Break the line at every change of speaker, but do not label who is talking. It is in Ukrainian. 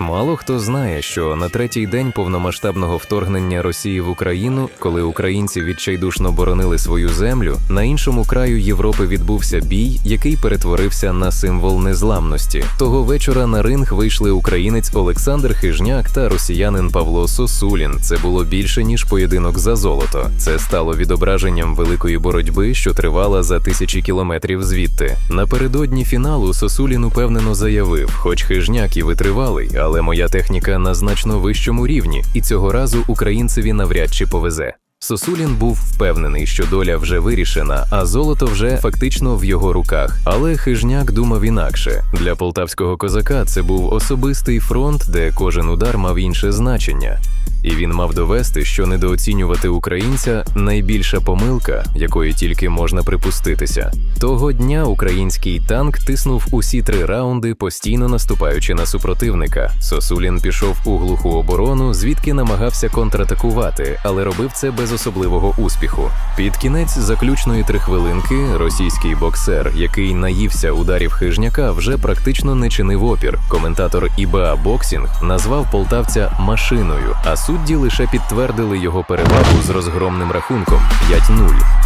Мало хто знає, що на третій день повномасштабного вторгнення Росії в Україну, коли українці відчайдушно боронили свою землю, на іншому краю Європи відбувся бій, який перетворився на символ незламності. Того вечора на ринг вийшли українець Олександр Хижняк та росіянин Павло Сосулін. Це було більше ніж поєдинок за золото. Це стало відображенням великої боротьби, що тривала за тисячі кілометрів звідти. Напередодні фіналу Сосулін упевнено заявив: хоч хижняк і витривалий, але моя техніка на значно вищому рівні, і цього разу українцеві навряд чи повезе. Сосулін був впевнений, що доля вже вирішена, а золото вже фактично в його руках. Але хижняк думав інакше. Для полтавського козака це був особистий фронт, де кожен удар мав інше значення. І він мав довести, що недооцінювати українця найбільша помилка, якої тільки можна припуститися. Того дня український танк тиснув усі три раунди, постійно наступаючи на супротивника. Сосулін пішов у глуху оборону, звідки намагався контратакувати, але робив це без особливого успіху. Під кінець заключної трихвилинки російський боксер, який наївся ударів хижняка, вже практично не чинив опір. Коментатор ІБА Боксінг назвав полтавця машиною, а судді лише підтвердили його перевагу з розгромним рахунком 5-0.